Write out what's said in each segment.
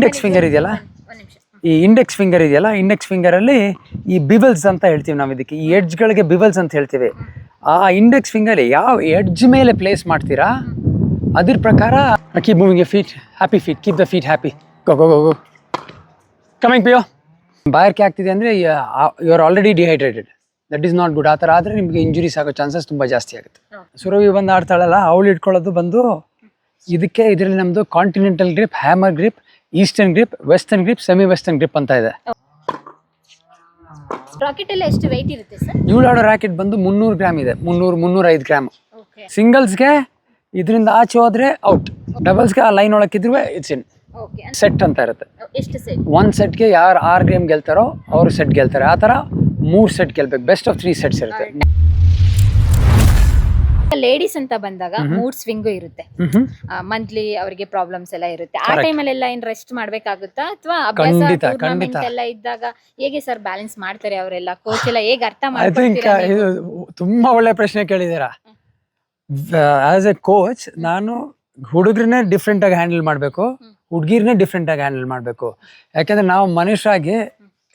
Index finger ಇದೆಯಲ್ಲ? ಈ index finger ಇದೆಯಲ್ಲ ಇಂಡೆಕ್ಸ್ ಫಿಂಗರಲ್ಲಿ ಈ ಬಿಬಲ್ಸ್ ಅಂತ ಹೇಳ್ತೀವಿ ನಾವು ಇದಕ್ಕೆ. ಈ ಎಡ್ಜ್ಗಳಿಗೆ ಬಿಬಲ್ಸ್ ಅಂತ ಹೇಳ್ತೀವಿ. ಆ ಇಂಡೆಕ್ಸ್ ಫಿಂಗರ್ ಯಾವ ಎಡ್ಜ್ ಮೇಲೆ ಪ್ಲೇಸ್ ಮಾಡ್ತೀರಾ? ಅದ್ರ ಪ್ರಕಾರ keep moving a feet happy feet keep the feet happy go go go go coming ಪಿಯೋ ಬಾಯರ್ಕೆ ಆಗ್ತಿದೆ ಅಂದರೆ you are already dehydrated that is not good ಆ ಥರ ಆದರೆ ನಿಮಗೆ ಇಂಜುರೀಸ್ ಆಗೋ ಚಾನ್ಸಸ್ ತುಂಬ ಜಾಸ್ತಿ ಆಗುತ್ತೆ. ಸುರವಿ ಬಂದು ಆಡ್ತಾಳಲ್ಲ ಅವಳು ಇಟ್ಕೊಳ್ಳೋದು ಬಂದು ಇದಕ್ಕೆ ಇದರಲ್ಲಿ ನಮ್ಮದು continental grip hammer grip eastern grip western grip semi western grip ಅಂತ ಇದೆ. ರಾಕೆಟ್ ಎಲ್ಲ ಎಷ್ಟು ವೆಯ್ಟ್ ಇರುತ್ತೆ ಸರ್? ಇವಳು ಆಡೋ ರ್ಯಾಕೆಟ್ ಬಂದು ಮುನ್ನೂರು ಗ್ರಾಮ್ ಇದೆ. ಮುನ್ನೂರು ಮುನ್ನೂರೈದು ಗ್ರಾಮ್. ಓಕೆ ಸಿಂಗಲ್ಸ್ಗೆ ಇದರಿಂದ ಆಚೆ ಹೋದ್ರೆ ಔಟ್ ಡಬಲ್ಸ್ಗೆ ಆ ಲೈನ್ ಒಳಗಿದ್ರೆ ಇಟ್ಸ್ ಇನ್ ಓಕೆ ಸೆಟ್ ಅಂತ ಇರುತ್ತೆ. ಎಷ್ಟು ಸೆಟ್ ಒಂದು ಸೆಟ್ಗೆ ಯಾರು ಆರು ಗೇಮ್ ಗೆಲ್ತಾರೋ ಅವರು ಸೆಟ್ ಗೆಲ್ತಾರೆ. ಆ ಥರ ಮೂರು ಸೆಟ್ ಗೆಲ್ಬೇಕು. ಬೆಸ್ಟ್ ಆಫ್ ತ್ರೀ ಸೆಟ್ಸ್ ಇರುತ್ತೆ. ಲೇಡೀಸ್ ಅಂತ ಬಂದಾಗ ಮೂಡ್ ಸ್ವಿಂಗು ಇರುತ್ತೆ. ಮಂತ್ಲಿ ಅವರಿಗೆ ಪ್ರಾಬ್ಲಮ್ಸ್ ಎಲ್ಲ ಇರುತ್ತೆ. ಆ ಟೈಮಲ್ಲೆಲ್ಲ ಏನ್ ರೆಸ್ಟ್ ಮಾಡ್ಬೇಕಾಗುತ್ತಾ? ಅಥವಾ ಅಭ್ಯಾಸ ಖಂಡಿತ, ಟೂರ್ನಮೆಂಟ್ ಖಂಡಿತ. ಎಲ್ಲ ಇದ್ದಾಗ ಹೇಗೆ ಸರ್ ಬ್ಯಾಲೆನ್ಸ್ ಮಾಡ್ತಾರೆ ಅವರೆಲ್ಲ? ಕೋಚ್ ಎಲ್ಲ ಹೇಗೆ ಅರ್ಥ ಐ ಥಿಂಕ್ ಮಾಡ್ಕೊಳ್ತೀರಾ ನೀವು? ಇದು ತುಂಬಾ ಒಳ್ಳೆ ಪ್ರಶ್ನೆ ಕೇಳಿದ್ದೀರಾ. ಆಸ್ ಎ ಕೋಚ್ ನಾನು ಹುಡುಗರನ್ನೇ ಡಿಫ್ರೆಂಟ್ ಆಗಿ ಹ್ಯಾಂಡಲ್ ಮಾಡಬೇಕು. ಹುಡುಗಿರನ್ನೇ ಡಿಫ್ರೆಂಟ್ ಆಗಿ ಹ್ಯಾಂಡಲ್ ಮಾಡಬೇಕು. ಯಾಕಂದ್ರೆ ನಾವು ಮನುಷ್ಯರಾಗಿ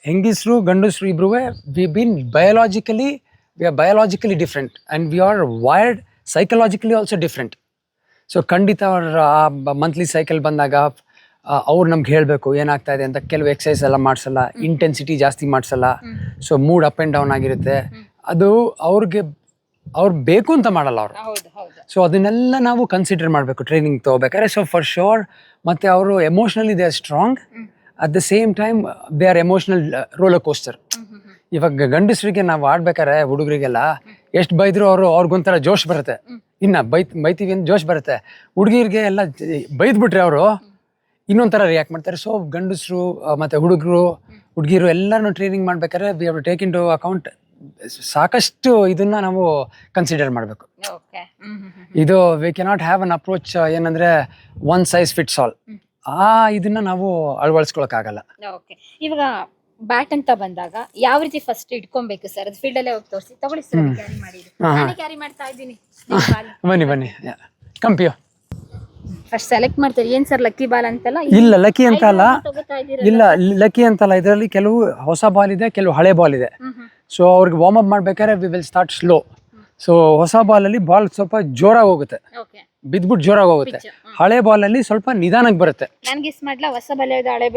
ಹೆಂಗಸರು ಗಂಡಸರು ಇಬ್ರು we been biologically we are biologically different and we are wired psychologically also different so ಖಂಡಿತ ಅವ್ರ ಮಂತ್ಲಿ ಸೈಕಲ್ ಬಂದಾಗ ಅವ್ರು ನಮ್ಗೆ ಹೇಳಬೇಕು ಏನಾಗ್ತಾ ಇದೆ ಅಂತ ಕೆಲವು ಎಕ್ಸಸೈಸ್ ಎಲ್ಲ ಮಾಡಿಸಲ್ಲ ಇಂಟೆನ್ಸಿಟಿ ಜಾಸ್ತಿ ಮಾಡಿಸಲ್ಲ. So mood up and down ಆಗಿರುತ್ತೆ. ಅದು ಅವ್ರಿಗೆ ಅವ್ರು ಬೇಕು ಅಂತ ಮಾಡಲ್ಲ ಅವರು. ಸೊ ಅದನ್ನೆಲ್ಲ ನಾವು ಕನ್ಸಿಡರ್ ಮಾಡಬೇಕು ಟ್ರೈನಿಂಗ್ ತೊಗೋಬೇಕಾದ್ರೆ. ಸೊ ಫಾರ್ ಶೋರ್ ಮತ್ತು ಅವರು emotionally they are strong at the same time they are emotional roller coaster ಇವಾಗ ಗಂಡಸರಿಗೆ ನಾವು ಆಡ್ಬೇಕಾರೆ ಹುಡುಗರಿಗೆಲ್ಲ ಎಷ್ಟು ಬೈದ್ರು ಅವರು ಅವ್ರಿಗೊಂಥರ ಜೋಶ್ ಬರುತ್ತೆ. ಇನ್ನ ಬೈತ್ ಬೈತೀವಿ ಅಂತ ಜೋಶ್ ಬರುತ್ತೆ. ಹುಡುಗಿರಿಗೆ ಎಲ್ಲ ಬೈದ್ಬಿಟ್ರೆ ಅವರು ಇನ್ನೊಂಥರ ರಿಯಾಕ್ಟ್ ಮಾಡ್ತಾರೆ. ಸೊ ಗಂಡಸರು ಮತ್ತು ಹುಡುಗರು ಹುಡುಗಿರು ಎಲ್ಲರನ್ನು ಟ್ರೈನಿಂಗ್ ಮಾಡ್ಬೇಕಾದ್ರೆ we have take into account ಸಾಕಷ್ಟು ಇದನ್ನ ನಾವು ಕನ್ಸಿಡರ್ ಮಾಡಬೇಕು. ಓಕೆ ಇದು we cannot have an approach ಏನಂದ್ರೆ ಒನ್ ಸೈಜ್ ಫಿಟ್ಸ್ ಆಲ್ ಆ ಇದನ್ನ ನಾವು ಅಳವಡಿಸ್ಕೊಳಕ್ಕಾಗಲ್ಲ ಓಕೆ ಇವಾಗ ಬ್ಯಾಟ್ ಅಂತ ಬಂದಾಗ ಯಾವ ರೀತಿ ಫಸ್ಟ್ ಇಟ್ಕೊಬೇಕು ಸರ್ ಅದು ಫೀಲ್ಡ್ ಅಲ್ಲೇ ಹೋಗಿ ತೋರಿಸಿ. ತಗೊಳ್ಳಿ ಸರ್ ಕ್ಯಾರಿ ಹಾ. ಕ್ಯಾರಿ ಮಾಡ್ತಾ ಇದ್ದೀನಿ. ಬನ್ನಿ ಬನ್ನಿ. ಕಂಪಿಯೋ ಫಸ್ಟ್ ಸೆಲೆಕ್ಟ್ ಮಾಡ್ತಾರೆ. ಏನ್ ಸರ್ ಲಕ್ಕಿ ಬಾಲ್ ಅಂತಲ್ಲ? ಇಲ್ಲ ಲಕ್ಕಿ ಅಂತ ಅಲ್ಲ ಇಲ್ಲ ಲಕ್ಕಿ ಅಂತಲ್ಲ. ಇದರಲ್ಲಿ ಕೆಲವು ಹೊಸ ಬಾಲ್ ಇದೆ ಕೆಲವು ಹಳೆ ಬಾಲ್ ಇದೆ. ಸೊ ಅವ್ರಿಗೆ ವಾರ್ಮ್ ಅಪ್ ಮಾಡ್ಬೇಕಾದ್ರೆ we will start slow so ಹೊಸ ಬಾಲಲ್ಲಿ ಬಾಲ್ ಸ್ವಲ್ಪ ಜೋರಾಗಿ ಹೋಗುತ್ತೆ. ಬಿದ್ಬಿಟ್ಟು ಜೋರಾಗಿ ಹೋಗುತ್ತೆ. ಹಳೆ ಬಾಲ್ ಬಾಲಲ್ಲಿ ಸ್ವಲ್ಪ ನಿಧಾನಕ್ಕೆ ಬರುತ್ತೆ. ನಾನು ಗೆಸ್ ಮಾಡ್ಲಾ? ಹೊಸ ಬಾಲ್ ಹಳೆ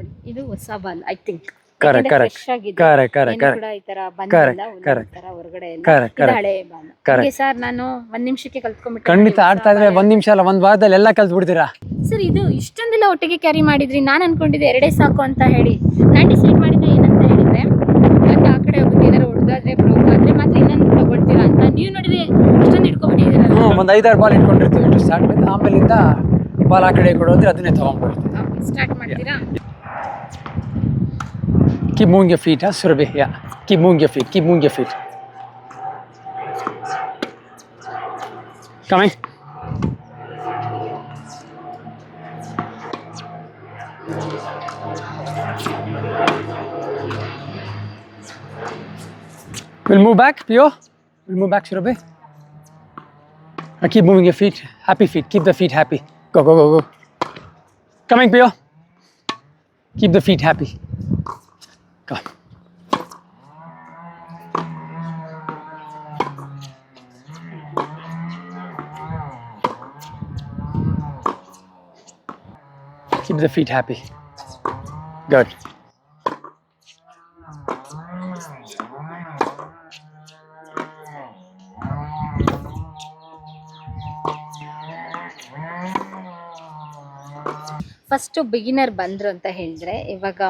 ನೋಡಿ ಇದು ಹೊಸ ಬಾಲ್ ಐ ಥಿಂಕ್ ಕರೆಕ್ಟ್. ಹಳೆ ಬಾಲ್. Correct. ಸರ್ ನಾನು ಒಂದ್ ನಿಮಿಷಕ್ಕೆ ಕಲ್ತ್ಕೊಂಡ್ಬಿಟ್ಟೆ ಖಂಡಿತ ಆಡ್ತಾ ಇದ್ರೆ ಒಂದ್ ನಿಮಿಷ ಅಲ್ಲ ಒಂದ್ ವಾರದಲ್ಲಿ ಎಲ್ಲ ಕಲ್ತು ಬಿಡ್ತೀರಾ ಸರ್ ಇದು ಇಷ್ಟೊಂದೆಲ್ಲ ಒಟ್ಟಿಗೆ ಕ್ಯಾರಿ ಮಾಡಿದ್ರಿ ನಾನು ಅನ್ಕೊಂಡಿದ್ದೆ ಎರಡೇ ಸಾಕು ಅಂತ ಹೇಳಿ. ನಾನು ಡಿಸೈಡ್ ಮಾಡಿದ್ದೆ ಏನಂತ ಹೇಳಿದ್ರೆ ಒಂದು ಆ ಕಡೆ ಹೋಗುತ್ತೆ ಏನಾದ್ರು ಹೊಡೆದಾದ್ರೆ ಬ್ರೋಕ್ ಆದ್ರೆ ಮತ್ತೆ ಇನ್ನೊಂದು ತಗೊಳ್ತೀರಾ ಅಂತ. ನೀವು ನೋಡಿದ್ರೆ ಇಷ್ಟೊಂದು ಇಟ್ಕೊಂಡ್ಬಿಟ್ಟಿದ್ದೀರಲ್ಲ ಹ್ಞೂ ಒಂದು ಐದಾರು ಬಾಲ್ ಇಟ್ಕೊಂಡಿರ್ತೀವಿ ಸ್ಟಾರ್ಟ್ ಆಮೇಲಿಂದ ಬಾಲ್ ಆ ಕಡೆ ಕೊಡೋದ್ರೆ ಅದನ್ನೇ ತಗೊಂಡ್ಬಿಡ್ತೀವಿ. ಸ್ಟಾರ್ಟ್ ಮಾಡ್ತೀರಾ? Keep moving your feet, huh? Surabhi, yeah. Keep moving your feet, keep moving your feet. Coming. We'll move back, Pio. We'll move back, Surabhi. Now keep moving your feet. Happy feet. Keep the feet happy. Go, go, go, go. Coming, Pio. Keep the feet happy. Keep the feet happy. Good. First beginner ಬಂದ್ರು ಅಂತ ಹೇಳಿದ್ರೆ ಇವಾಗ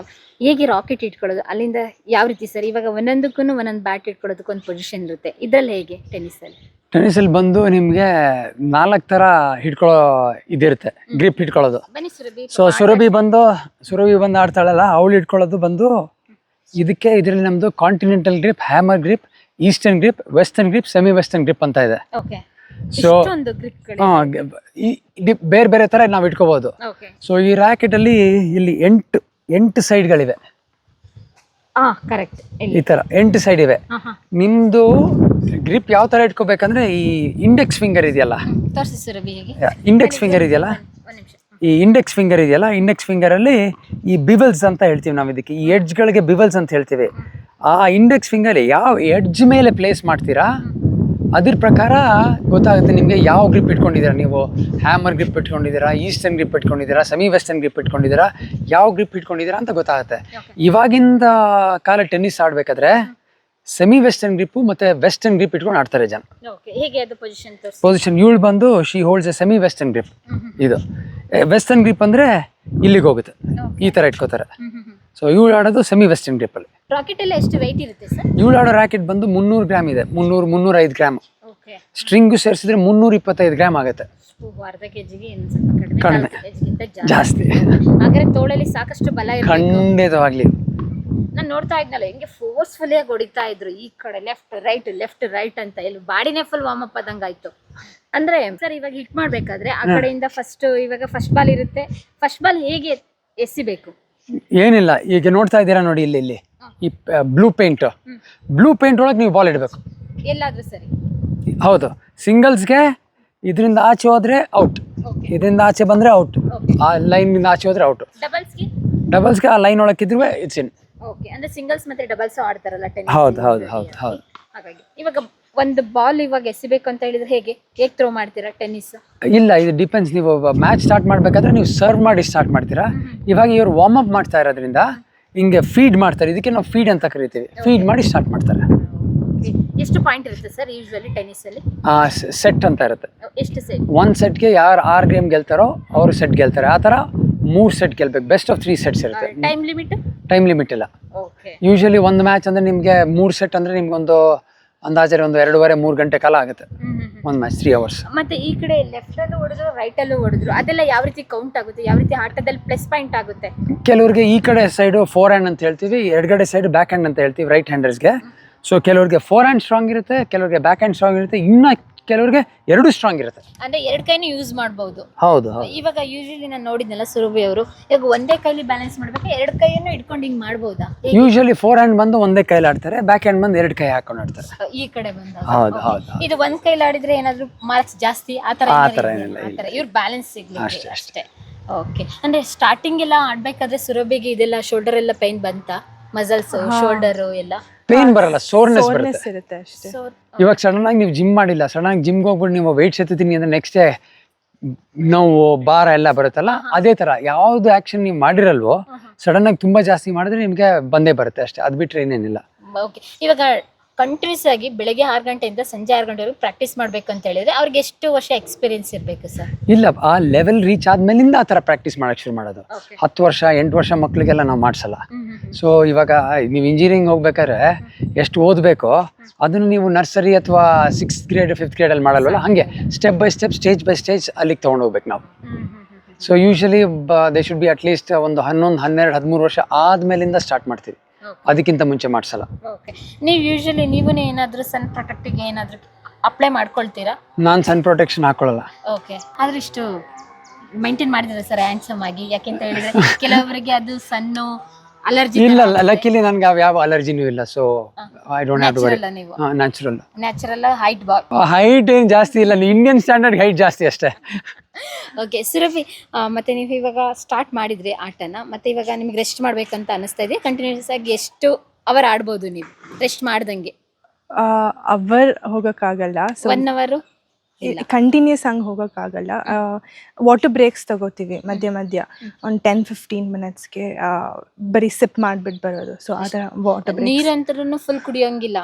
ಹೇಗೆ rocket ಇಟ್ಕೊಳ್ಳೋದು? ಅಲ್ಲಿಂದ ಯಾವ ರೀತಿ sir? ಇವಾಗ ಒಂದೊಂದಕ್ಕೂ ಒಂದೊಂದು ಬ್ಯಾಟ್ ಇಟ್ಕೊಳ್ಳೋದಕ್ಕೆ ಒಂದು ಪೊಸಿಷನ್ ಇರುತ್ತೆ. ಇದರಲ್ಲಿ ಹೇಗೆ ಟೆನ್ನಿಸ್ ಅಲ್ಲಿ ಟೆನ್ನಿಸಲ್ಲಿ ಬಂದು ನಿಮಗೆ ನಾಲ್ಕು ಥರ ಹಿಡ್ಕೊಳ್ಳೋ ಇದಿರುತ್ತೆ ಗ್ರಿಪ್ ಹಿಡ್ಕೊಳ್ಳೋದು. ಬನ್ನಿ ಸುರಭಿ ಸೊ ಸುರಭಿ ಬಂದು ಸುರಭಿ ಬಂದು ಆಡ್ತಾಳಲ್ಲ ಅವಳು ಇಟ್ಕೊಳ್ಳೋದು ಬಂದು ಇದಕ್ಕೆ ಇದರಲ್ಲಿ ನಮ್ಮದು continental grip hammer grip eastern grip western grip semi western grip ಅಂತ ಇದೆ. ಓಕೆ ಸೊ ಬೇರೆ ಬೇರೆ ಥರ ನಾವು ಇಟ್ಕೋಬೋದು. ಓಕೆ ಸೊ ಈ ರ್ಯಾಕೆಟಲ್ಲಿ ಇಲ್ಲಿ ಎಂಟು ಎಂಟು ಸೈಡ್ಗಳಿವೆ ಹಾ ಕರೆಕ್ಟ್ ಇಲ್ಲಿ. ಈ ಥರ ಎಂಟು ಸೈಡ್ ಇವೆ. ನಿಮ್ಮದು ಗ್ರಿಪ್ ಯಾವ ಥರ ಇಟ್ಕೋಬೇಕಂದ್ರೆ ಈ ಇಂಡೆಕ್ಸ್ ಫಿಂಗರ್ ಇದೆಯಲ್ಲ? ಇಂಡೆಕ್ಸ್ ಫಿಂಗರ್ ಇದೆಯಲ್ಲ? ಈ ಇಂಡೆಕ್ಸ್ ಫಿಂಗರ್ ಇದೆಯಲ್ಲ ಇಂಡೆಕ್ಸ್ ಫಿಂಗರಲ್ಲಿ ಈ ಬಿಬಲ್ಸ್ ಅಂತ ಹೇಳ್ತೀವಿ ನಾವು ಇದಕ್ಕೆ. ಈ ಎಡ್ಜ್ಗಳಿಗೆ ಬಿಬಲ್ಸ್ ಅಂತ ಹೇಳ್ತೀವಿ. ಆ ಇಂಡೆಕ್ಸ್ ಫಿಂಗರ್ ಯಾವ ಎಡ್ಜ್ ಮೇಲೆ ಪ್ಲೇಸ್ ಮಾಡ್ತೀರಾ? ಅದ್ರ ಪ್ರಕಾರ ಗೊತ್ತಾಗುತ್ತೆ ನಿಮಗೆ ಯಾವ ಗ್ರಿಪ್ ಇಟ್ಕೊಂಡಿದ್ದೀರಾ ನೀವು? ಹ್ಯಾಮರ್ ಗ್ರಿಪ್ ಇಟ್ಕೊಂಡಿದ್ದೀರಾ ಈಸ್ಟರ್ನ್ ಗ್ರಿಪ್ ಇಟ್ಕೊಂಡಿದ್ದೀರಾ ಸೆಮಿ ವೆಸ್ಟರ್ನ್ ಗ್ರಿಪ್ ಇಟ್ಕೊಂಡಿದ್ದೀರಾ? ಯಾವ ಗ್ರಿಪ್ ಇಟ್ಕೊಂಡಿದ್ದೀರಾ ಅಂತ ಗೊತ್ತಾಗುತ್ತೆ. ಇವಾಗಿಂದ ಕಾಲ ಟೆನ್ನಿಸ್ ಆಡಬೇಕಾದ್ರೆ ಸೆಮಿ ವೆಸ್ಟರ್ನ್ ಗ್ರಿಪ್ ಮತ್ತೆ ವೆಸ್ಟರ್ನ್ ಗ್ರಿಪ್ ಇಟ್ಕೊಂಡು ಆಡ್ತಾರೆ ಜನ. ಪೊಸಿಷನ್ ಇವಳು ಬಂದು she holds a semi western grip ಇದು. ವೆಸ್ಟರ್ನ್ ಗ್ರಿಪ್ ಅಂದ್ರೆ ಇಲ್ಲಿಗೆ ಹೋಗುತ್ತೆ. ಈ ತರ ಇಟ್ಕೋತಾರೆ. ಸೊ ಇವಳು ಆಡೋದು ಸೆಮಿ ವೆಸ್ಟರ್ನ್ ಗ್ರಿಪ್ಪಲ್ಲಿ ರಾಕೆಟ್ ಎಲ್ಲ ಎಷ್ಟು ವೆಯ್ಟ್ ಇರುತ್ತೆ ಸರ್ ಇವಳು ಆಡೋ ರ್ಯಾಕೆಟ್ ಬಂದು ಮುನ್ನೂರು ಗ್ರಾಮ್ ಇದೆ. ಮುನ್ನೂರು ಮುನ್ನೂರೈದು ಗ್ರಾಮ್ ಓಕೆ ಸ್ಟ್ರಿಂಗು ಸೇರಿಸಿದ್ರೆ ಮುನ್ನೂರ ಇಪ್ಪತ್ತೈದು ಗ್ರಾಮ್ ಆಗುತ್ತೆ. ಅರ್ಧ ಕೆಜಿಗೆ ಏನು ಸ್ವಲ್ಪ ಕಡಿಮೆ ಕಡಿಮೆ. ನಾಲ್ಕು ಕೆಜಿಗಿಂತ ಜಾಸ್ತಿ. ಜಾಸ್ತಿ. ಹಾಗಾದ್ರೆ ತೋಳಲ್ಲಿ ಸಾಕಷ್ಟು ಬಲ ಇರಬೇಕು. ಖಂಡಿತವಾಗ್ಲಿ. ನಾನು ನೋಡ್ತಾ ಇದ್ನಲ್ಲ ಹೆಂಗೆ ಫೋರ್ಸ್ಫುಲ್ ಆಗಿ ಹೊಡಿತಾ ಇದ್ರು. ಈ ಕಡೆ ಲೆಫ್ಟ್ ರೈಟ್ ಲೆಫ್ಟ್ ರೈಟ್ ಅಂತ. ಇಲ್ಲಿ ಬಾಡಿನೇ ಫುಲ್ ವಾರ್ಮ್ ಅಪ್ ಆದಂಗ ಆಯ್ತು. ಅಂದ್ರೆ ಸರ್ ಇವಾಗ ಹಿಟ್ ಮಾಡ್ಬೇಕಾದ್ರೆ ಆ ಕಡೆಯಿಂದ ಫಸ್ಟ್ ಇವಾಗ ಫಸ್ಟ್ ಬಾಲ್ ಇರುತ್ತೆ. ಫಸ್ಟ್ ಬಾಲ್ ಹೇಗೆ ಎಸಿಬೇಕು? ಏನಿಲ್ಲ. ಈಗ ನೋಡ್ತಾ ಇದ್ದೀರಾ ನೋಡಿ ಇಲ್ಲಿ ಇಲ್ಲಿ. ಈ ಬ್ಲೂ ಪೇಂಟ್ ಬ್ಲೂ ಪೇಂಟ್ ಒಳಗೆ ನೀವು ಬಾಲ್ ಇಡಬೇಕು. ಎಲ್ಲಾದ್ರೂ ಸರಿ. ಹೌದು. ಸಿಂಗಲ್ಸ್ಗೆ ಇದರಿಂದ ಆಚೆ ಹೋದ್ರೆ ಔಟ್ ಇದರಿಂದ ಆಚೆ ಬಂದರೆ ಔಟ್ ಆ ಲೈನಿಂದ ಆಚೆ ಹೋದ್ರೆ ಔಟ್ ಡಬಲ್ಸ್ಗೆ ಡಬಲ್ಸ್ಗೆ ಆ ಲೈನ್ ಒಳಗೆ ಇದ್ರೆ ಇಟ್ಸ್ ಇನ್ ಓಕೆ ಅಂದ್ರೆ ಸಿಂಗಲ್ಸ್ ಮತ್ತೆ ಡಬಲ್ಸ್ ಆಡ್ತಾರಲ್ಲ ಟೆನ್ನಿಸ್ ಹೌದು ಹೌದು ಹೌದು ಹೌದು. ಹಾಗಾಗಿ. ಇವಾಗ ಒಂದು ಬಾಲ್ ಇವಾಗ ಎಸಿಬೇಕು ಅಂತ ಹೇಳಿದ್ರೆ ಹೇಗೆ? ಹೇಗೆ ಥ್ರೋ ಮಾಡ್ತೀರಾ ಟೆನ್ನಿಸ್ ಇಲ್ಲ ಇದು ಡಿಪೆಂಡ್ಸ್ ನೀವು ಮ್ಯಾಚ್ ಸ್ಟಾರ್ಟ್ ಮಾಡಬೇಕಾದ್ರೆ ನೀವು ಸರ್ವ್ ಮಾಡಿ ಸ್ಟಾರ್ಟ್ ಮಾಡ್ತೀರಾ. ಇವಾಗ ಇವರು ವಾರ್ಮ್ ಅಪ್ ಮಾಡ್ತಾ ಇರೋದ್ರಿಂದ ಹಿಂಗೆ ಫೀಡ್ ಮಾಡ್ತಾರೆ. ಇದಕ್ಕೆ ನಾವು ಫೀಡ್ ಅಂತ ಕರಿತೀವಿ. ಫೀಡ್ ಮಾಡಿ ಸ್ಟಾರ್ಟ್ ಮಾಡ್ತಾರೆ. ಎಷ್ಟು ಪಾಯಿಂಟ್ ಇರುತ್ತೆ ಸರ್ ಯೂಶುವಲಿ ಟೆನ್ನಿಸ್ ಅಲ್ಲಿ? ಸೆಟ್ ಅಂತ ಇರುತ್ತೆ. ಎಷ್ಟು ಸೆಟ್ ಒಂದು ಸೆಟ್ಗೆ ಯಾರು ಆರು ಗೇಮ್ ಗೆಲ್ತಾರೋ ಅವರು ಸೆಟ್ ಗೆಲ್ತಾರೆ. ಆ ಥರ ಮೂರು ಸೆಟ್ ಗೆಲ್ಬೇಕು. ಬೆಸ್ಟ್ ಆಫ್ ತ್ರೀ ಸೆಟ್ಸ್ ಇರುತ್ತೆ. ಟೈಮ್ ಲಿಮಿಟ್ ಟೈಮ್ ಲಿಮಿಟ್ ಇಲ್ಲ. ಓಕೆ ಯೂಶಲಿ ಒಂದು ಮ್ಯಾಚ್ ಅಂದರೆ ನಿಮಗೆ ಮೂರು ಸೆಟ್ ಅಂದರೆ ನಿಮ್ಗೊಂದು ಅಂದಾಜರೆ ಒಂದು ಎರಡೂವರೆ ಮೂರು ಗಂಟೆ ಕಾಲ ಆಗುತ್ತೆ. ಒಂದು ಮ್ಯಾಚ್ ತ್ರೀ ಅವರ್ಸ್ ಮತ್ತೆ ಈ ಕಡೆ ಲೆಫ್ಟ್ ಅಲ್ಲೂ ಹೊಡೆದ್ರು ರೈಟ್ ಅಲ್ಲೂ ಹೊಡೆದ್ರು ಅದೆಲ್ಲ ಯಾವ ರೀತಿ ಕೌಂಟ್ ಆಗುತ್ತೆ? ಯಾವ ರೀತಿ ಆಟದಲ್ಲಿ ಪ್ಲಸ್ ಪಾಯಿಂಟ್ ಆಗುತ್ತೆ? ಕೆಲವ್ರಿಗೆ ಈ ಕಡೆ ಸೈಡು ಫೋರ್ ಹ್ಯಾಂಡ್ ಅಂತ ಹೇಳ್ತೀವಿ ಎಡಗಡೆ ಸೈಡ್ ಬ್ಯಾಕ್ ಹ್ಯಾಂಡ್ ಅಂತ ಹೇಳ್ತೀವಿ ರೈಟ್ ಹ್ಯಾಂಡರ್ಸ್ಗೆ ಸೊ ಕೆಲವ್ರಿಗೆ ಫೋರ್ ಹ್ಯಾಂಡ್ ಸ್ಟ್ರಾಂಗ್ ಇರುತ್ತೆ ಕೆಲವರಿಗೆ ಬ್ಯಾಕ್ ಹ್ಯಾಂಡ್ ಸ್ಟ್ರಾಂಗ್ ಇರುತ್ತೆ ಇನ್ನು ಕೆಲವ್ರಿಗೆ ಎರಡು ಸ್ಟ್ರಾಂಗ್ ಇರುತ್ತೆ. ಅಂದ್ರೆ ಎರಡ್ ಕೈನೂ ಯೂಸ್ ಮಾಡಬಹುದು ಹೌದು ಹೌದು. ಇವಾಗ ಯೂಶಲಿ ನಾನು ನೋಡಿದ್ನಲ್ಲ ಸುರಭಿ ಅವರು ಈಗ ಒಂದೇ ಕೈಲಿ ಬ್ಯಾಲೆನ್ಸ್ ಮಾಡ್ಬೇಕು? ಎರಡ್ ಕೈಯನ್ನು ಇಟ್ಕೊಂಡು ಹಿಂಗ್ ಮಾಡ್ಬೋದಾ? ಹೇಗೆ? ಯೂಶಲಿ ಫೋರ್ ಹ್ಯಾಂಡ್ ಬಂದು ಒಂದೇ ಕೈಲಿ ಆಡ್ತಾರೆ ಬ್ಯಾಕ್ ಹ್ಯಾಂಡ್ ಬಂದು ಎರಡು ಕೈ ಹಾಕೊಂಡು ಆಡ್ತಾರೆ. ಈ ಕಡೆ ಬಂದಾಗ ಹೌದು ಹೌದು ಇದು ಒಂದ್ ಕೈಲಿ ಆಡಿದ್ರೆ ಏನಾದ್ರು ಮಾರ್ಕ್ಸ್ ಜಾಸ್ತಿ ಆತರ ತರ ಆ ಥರ ಏನಿಲ್ಲ, ಆ ಇಲ್ಲ. ಥರ ಇವ್ರ ಬ್ಯಾಲೆನ್ಸ್ ಸಿಗ್ಲಿ ಅಷ್ಟೇ, ಅಷ್ಟೇ. ಓಕೆ ಅಂದ್ರೆ ಸ್ಟಾರ್ಟಿಂಗ್ ಎಲ್ಲ ಆಡ್ಬೇಕಾದ್ರೆ ಸುರಭಿಗೆ ಇದೆಲ್ಲ ಶೋಲ್ಡರ್ ಎಲ್ಲ ಪೈನ್ ಬಂತ? ಮಸಲ್ಸ್ ಶೋಲ್ಡರ್ ಎಲ್ಲ? ಪೇನ್ ಬರಲ್ಲ ಸೋರ್ನೆಸ್ ಬರುತ್ತೆ. ಸೋರ್ನೆಸ್ ಇರುತ್ತೆ ಅಷ್ಟೇ. ಇವಾಗ ಸಡನ್ ಆಗಿ ನೀವು ಜಿಮ್ ಮಾಡಿಲ್ಲ ಸಡನ್ ಆಗಿ ಜಿಮ್ಗೆ ಹೋಗ್ಬಿಟ್ಟು ನೀವು ವೆಯ್ಟ್ ಎತ್ತೀನಿ ಅಂದ್ರೆ ನೆಕ್ಸ್ಟ್ ಡೇ ನೋವು ಭಾರ ಎಲ್ಲ ಬರುತ್ತಲ್ಲ ಅದೇ ತರ ಯಾವ್ದು ಆಕ್ಷನ್ ನೀವು ಮಾಡಿರಲ್ವೋ ಸಡನ್ ಆಗಿ ತುಂಬಾ ಜಾಸ್ತಿ ಮಾಡಿದ್ರೆ ನಿಮ್ಗೆ ಬಂದೇ ಬರುತ್ತೆ ಅಷ್ಟೇ ಅದ್ ಬಿಟ್ರೆ ಏನೇನಿಲ್ಲ ಓಕೆ ಇವಾಗ ಕಂಟಿನ್ಯೂಸ್ ಆಗಿ ಬೆಳಗ್ಗೆ ಆರು ಗಂಟೆಯಿಂದ ಸಂಜೆ ಆರು ಗಂಟೆವರೆಗೂ ಪ್ರಾಕ್ಟೀಸ್ ಮಾಡಬೇಕು ಅಂತ ಹೇಳಿದ್ರೆ ಅವ್ರಿಗೆ ಎಷ್ಟು ವರ್ಷ ಎಕ್ಸ್ಪೀರಿಯನ್ಸ್ ಇರಬೇಕು ಸರ್ ಇಲ್ಲ ಆ ಲೆವೆಲ್ ರೀಚ್ ಆದ್ಮೇಲಿಂದ ಆ ಥರ ಪ್ರಾಕ್ಟೀಸ್ ಮಾಡೋಕೆ ಶುರು ಮಾಡೋದು. ಹತ್ತು ವರ್ಷ ಎಂಟು ವರ್ಷ ಮಕ್ಕಳಿಗೆಲ್ಲ ನಾವು ಮಾಡಿಸಲ್ಲ. ಸೊ ಇವಾಗ ನೀವು ಇಂಜಿನಿಯರಿಂಗ್ ಹೋಗ್ಬೇಕಾದ್ರೆ ಎಷ್ಟು ಓದಬೇಕು ಅದನ್ನು ನೀವು ನರ್ಸರಿ ಅಥವಾ ಸಿಕ್ಸ್ ಗ್ರೇಡ್ ಫಿಫ್ತ್ ಗ್ರೇಡಲ್ಲಿ ಮಾಡಲ್ವಲ್ಲ ಹಾಗೆ step by step stage by stage ಅಲ್ಲಿಗೆ ತೊಗೊಂಡು ಹೋಗ್ಬೇಕು ನಾವು. So usually they should be at least ಒಂದು ಹನ್ನೊಂದು ಹನ್ನೆರಡು ಹದಿಮೂರು ವರ್ಷ ಆದಮೇಲಿಂದ ಸ್ಟಾರ್ಟ್ ಮಾಡ್ತೀವಿ. ಅದಕ್ಕಿಂತ ಮುಂಚೆ ಮಾಡಿಸಲ್ಲ. ಓಕೆ ನೀವು ಯೂಶಲಿ ನೀವು ಏನಾದರೂ ಸನ್ ಪ್ರೊಟೆಕ್ಟಿಗೆ ಏನಾದರೂ ಅಪ್ಲೈ ಮಾಡ್ಕೊಳ್ತೀರಾ? ನಾನು ಸನ್ ಪ್ರೊಟೆಕ್ಷನ್ ಹಾಕೊಳ್ಳಲ್ಲ ಓಕೆ ಆದ್ರೆ ಇಷ್ಟು ಮೈಂಟೈನ್ ಮಾಡಿದ್ರೆ ಸರ್ ಹ್ಯಾಂಡ್ಸಮ್ ಆಗಿ? ಯಾಕೆಂತ ಹೇಳಿದ್ರೆ ಕೆಲವರಿಗೆ ಅದು ಸಣ್ಣ ಅಲರ್ಜಿ ಇಲ್ಲ ಲಕ್ಕಿಲಿ ನನ್ಗೆ ಅವ್ ಯಾವ ಅಲರ್ಜಿನೂ ಇಲ್ಲ so I don't have to worry natural ನೀವು? ನ್ಯಾಚುರಲ್ ಹೈಟ್ ಬಾ ಹೈಟ್ ಏನು ಜಾಸ್ತಿ ಇಲ್ಲ ಇಂಡಿಯನ್ ಸ್ಟ್ಯಾಂಡರ್ಡ್ ಹೈಟ್ ಜಾಸ್ತಿ ಅಷ್ಟೇ. ಓಕೆ ಸುರಭಿ ಮತ್ತೆ ನೀವು ಇವಾಗ ಸ್ಟಾರ್ಟ್ ಮಾಡಿದ್ರಿ ಆಟನ ಮತ್ತೆ ಇವಾಗ ನಿಮ್ಗೆ ರೆಸ್ಟ್ ಮಾಡ್ಬೇಕಂತ ಅನಿಸ್ತಾ ಇದೆ. ಕಂಟಿನ್ಯೂಸ್ ಆಗಿ ಎಷ್ಟು ಅವರ್ ಆಡ್ಬೋದು ನೀವು? ರೆಸ್ಟ್ ಮಾಡ್ದಂಗೆ. ಅವರ್ ಹೋಗೋಕ್ಕಾಗಲ್ಲ ಸೊ ಒನ್ ಅವರು ಕಂಟಿನ್ಯೂಸ್ ಹಂಗೆ ಹೋಗೋಕ್ಕಾಗಲ್ಲ. ವಾಟರ್ ಬ್ರೇಕ್ಸ್ ತಗೋತೀವಿ ಮಧ್ಯ ಮಧ್ಯ. ಒಂದು ಟೆನ್ ಫಿಫ್ಟೀನ್ ಮಿನಿಟ್ಸ್ಗೆ ಬರೀ ಸಿಪ್ ಮಾಡಿಬಿಟ್ಟು ಬರೋದು. ಸೊ ಆ ಥರ ವಾಟರ್ ಬ್ರೇಕ್ ನೀರಂತರೂ ಫುಲ್ ಕುಡಿಯೋಂಗಿಲ್ಲ?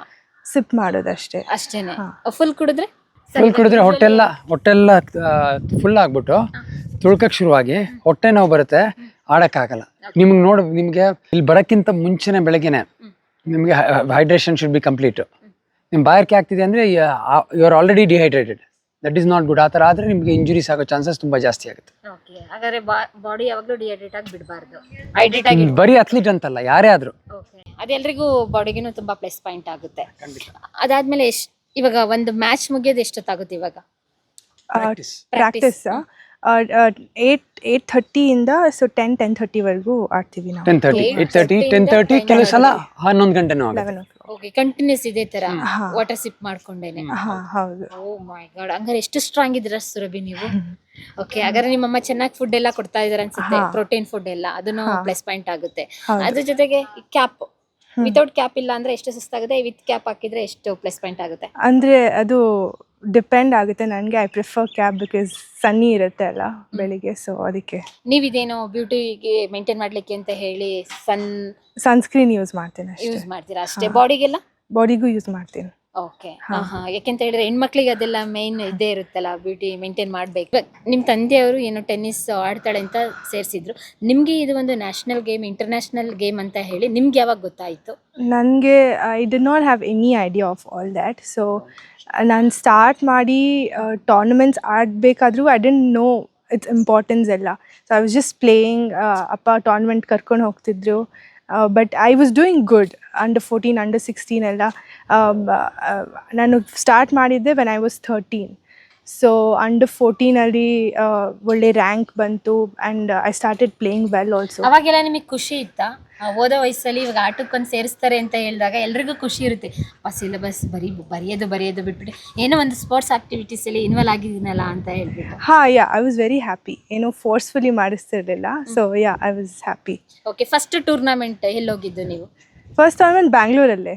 ಸಿಪ್ ಮಾಡೋದಷ್ಟೇ ಅಷ್ಟೇನೆ. ಹಾ. ಫುಲ್ ಕುಡಿದ್ರೆ ಫುಲ್ ಕುಡಿದ್ರೆ ಹೊಟ್ಟೆಲ್ಲ ಹೊಟ್ಟೆಲ್ಲ ಫುಲ್ ಆಗ್ಬಿಟ್ಟು ತುಳ್ಕಕ್ಕೆ ಶುರುವಾಗಿ ಹೊಟ್ಟೆ ನೋವು ಬರುತ್ತೆ ಆಡಕ್ಕಾಗಲ್ಲ. ನಿಮ್ಗೆ ನೋಡಿ ನಿಮಗೆ ಇಲ್ಲಿ ಬರೋಕ್ಕಿಂತ ಮುಂಚೆನೆ ಬೆಳಗ್ಗೆನೆ ನಿಮಗೆ ಹೈಡ್ರೇಷನ್ ಶುಡ್ ಬಿ ಕಂಪ್ಲೀಟ್ ನಿಮ್ಮ ಬಾಯಾರಿಕೆ ಆಗ್ತಿದೆ ಅಂದ್ರೆ you are already dehydrated that is not good ಆ ಥರ ಆದರೆ ನಿಮಗೆ ಇಂಜುರೀಸ್ ಆಗೋ ಚಾನ್ಸಸ್ ತುಂಬಾ ಜಾಸ್ತಿ ಆಗುತ್ತೆ. ಓಕೆ ಹಾಗಾದ್ರೆ ಬಾಡಿ ಯಾವಾಗಲೂ ಡಿಹೈಡ್ರೇಟ್ ಆಗಿ ಬಿಡಬಾರ್ದು. ಹೈಡ್ರೇಟ್ ಆಗಿ ಬರೀ ಅಥ್ಲೀಟ್ ಅಂತಲ್ಲ ಯಾರೇ ಆದ್ರೂ. ಓಕೆ ಅದೆಲ್ರಿಗೂ ಬಾಡಿಗೂ ತುಂಬಾ ಪ್ಲಸ್ ಪಾಯಿಂಟ್ ಆಗುತ್ತೆ. ಅದಾದ್ಮೇಲೆ ಎಷ್ಟು ಇವಾಗ ಒಂದು ಮ್ಯಾಚ್ ಮುಗಿಯೋದು ಎಷ್ಟೊತ್ತಾಗುತ್ತೆ ಇವಾಗ. ಪ್ರಾಕ್ಟೀಸ್ ಏಟ್ ಏಟ್ ಇಂದ ಸೊ ಟೆನ್ ಟೆನ್ ಥರ್ಟಿವರೆಗೂ ಆಡ್ತೀವಿ ನಾವು. Ten thirty. Eight thirty ten thirty ಕೆಲವು ಸಲ ಹನ್ನೊಂದು ಗಂಟೆನೂ ಆಗುತ್ತೆ. ಓಕೆ ಕಂಟಿನ್ಯೂಸ್ ಇದೇ ತರ ಹಾ. ವಾಟರ್ ಸಿಪ್ ಮಾಡ್ಕೊಂಡೇನೆ. ಹಾಂ ಹೌದು. ಓ ಮೈ ಗಾಡ್ ಹಂಗಾರೆ ಎಷ್ಟು ಸ್ಟ್ರಾಂಗ್ ಇದ್ದೀರಾ ಸುರಭಿ ನೀವು? ಓಕೆ ಹಾಗಾದ್ರೆ ನಿಮ್ಮಮ್ಮ ಚೆನ್ನಾಗಿ ಫುಡ್ ಎಲ್ಲ ಕೊಡ್ತಾ ಇದಾರೆ ಅನ್ಸುತ್ತೆ ಹಾ. ಪ್ರೋಟೀನ್ ಫುಡ್ ಎಲ್ಲ ಅದನ್ನು ಹಾ. ಪ್ಲಸ್ ಪಾಯಿಂಟ್ ಆಗುತ್ತೆ. ಹೌದು. ಅದ್ರ ಜೊತೆಗೆ ಕ್ಯಾಪ್ ವಿತೌಟ್ ಕ್ಯಾಪ್ ಇಲ್ಲ ಅಂದ್ರೆ ಎಷ್ಟು ಸುಸ್ತಾಗುತ್ತೆ ವಿತ್ ಕ್ಯಾಪ್ ಹಾಕಿದ್ರೆ ಎಷ್ಟು ಪ್ಲಸ್ ಪಾಯಿಂಟ್ ಆಗುತ್ತೆ? ಅಂದ್ರೆ ಅದು ಡಿಪೆಂಡ್ ಆಗುತ್ತೆ ನನಗೆ. I prefer cab because sunny ಇರುತ್ತೆ ಅಲ್ಲ ಬೆಳಿಗ್ಗೆ ಸೊ ಅದಕ್ಕೆ. ನೀವು ಇದೇನೋ ಬ್ಯೂಟಿಗೆ ಮೇಂಟೈನ್ ಮಾಡ್ಲಿಕ್ಕೆ ಅಂತ ಹೇಳಿ ಸನ್ ಸನ್ಸ್ಕ್ರೀನ್ ಯೂಸ್ ಮಾಡ್ತೀನಿ ಯೂಸ್ ಮಾಡ್ತೀರಾ ಅಷ್ಟೇ? ಬಾಡಿಗೆಲ್ಲ ಬಾಡಿಗೂ ಯೂಸ್ ಮಾಡ್ತೀನಿ. ಓಕೆ. ಹಾ. ಹಾ ಯಾಕೆಂತ ಹೇಳಿದ್ರೆ ಹೆಣ್ಮಕ್ಳಿಗೆ ಅದೆಲ್ಲ ಮೇನ್ ಇದೇ ಇರುತ್ತಲ್ಲ ಬ್ಯೂಟಿ ಮೇಂಟೈನ್ ಮಾಡ್ಬೇಕು. ನಿಮ್ಮ ತಂದೆಯವರು ಏನು ಟೆನ್ನಿಸ್ ಆಡ್ತಾಳೆ ಅಂತ ಸೇರಿಸಿದ್ರು. ನಿಮಗೆ ಇದು ಒಂದು ನ್ಯಾಷನಲ್ ಗೇಮ್ ಇಂಟರ್ನ್ಯಾಷನಲ್ ಗೇಮ್ ಅಂತ ಹೇಳಿ ನಿಮ್ಗೆ ಯಾವಾಗ ಗೊತ್ತಾಯಿತು? ನನಗೆ I did not have any idea of all that so ನಾನು ಸ್ಟಾರ್ಟ್ ಮಾಡಿ tournaments ಆಡಬೇಕಾದ್ರೂ I didn't know it's importance ಎಲ್ಲ. So I was just playing ಅಪ್ಪ ಟೋರ್ನಮೆಂಟ್ ಕರ್ಕೊಂಡು ಹೋಗ್ತಿದ್ರು. But I was doing good under fourteen under sixteen ಎಲ್ಲ ನಾನು start ಮಾಡಿದ್ದೆ when I was thirteen so under ಫೋರ್ಟೀನಲ್ಲಿ ಒಳ್ಳೆ ರ್ಯಾಂಕ್ ಬಂತು and I started playing well also ಅವಾಗೆಲ್ಲ ನಿಮಗೆ ಖುಷಿ ಇತ್ತಾ? ಆ ಓದೋ ವಯಸ್ಸಲ್ಲಿ ಇವಾಗ ಆಟಕ್ಕೊಂದು ಸೇರಿಸ್ತಾರೆ ಅಂತ ಹೇಳಿದಾಗ ಎಲ್ರಿಗೂ ಖುಷಿ ಇರುತ್ತೆ. ಆ ಸಿಲೆಬಸ್ ಬರೀ ಬರೆಯೋದು ಬರೆಯೋದು ಬಿಟ್ಬಿಟ್ಟು ಏನೋ ಒಂದು ಸ್ಪೋರ್ಟ್ಸ್ ಆ್ಯಕ್ಟಿವಿಟೀಸಲ್ಲಿ ಇನ್ವಾಲ್ ಆಗಿದ್ದೀನಲ್ಲ ಅಂತ ಹೇಳ್ಬಿಟ್ಟು. ಹಾಂ yeah I was very happy ಏನೋ forcefully ಮಾಡಿಸ್ತಿರಲಿಲ್ಲ. So yeah I was happy okay first tournament ಎಲ್ಲೋಗಿದ್ದು ನೀವು? First tournament ಬ್ಯಾಂಗ್ಳೂರಲ್ಲೇ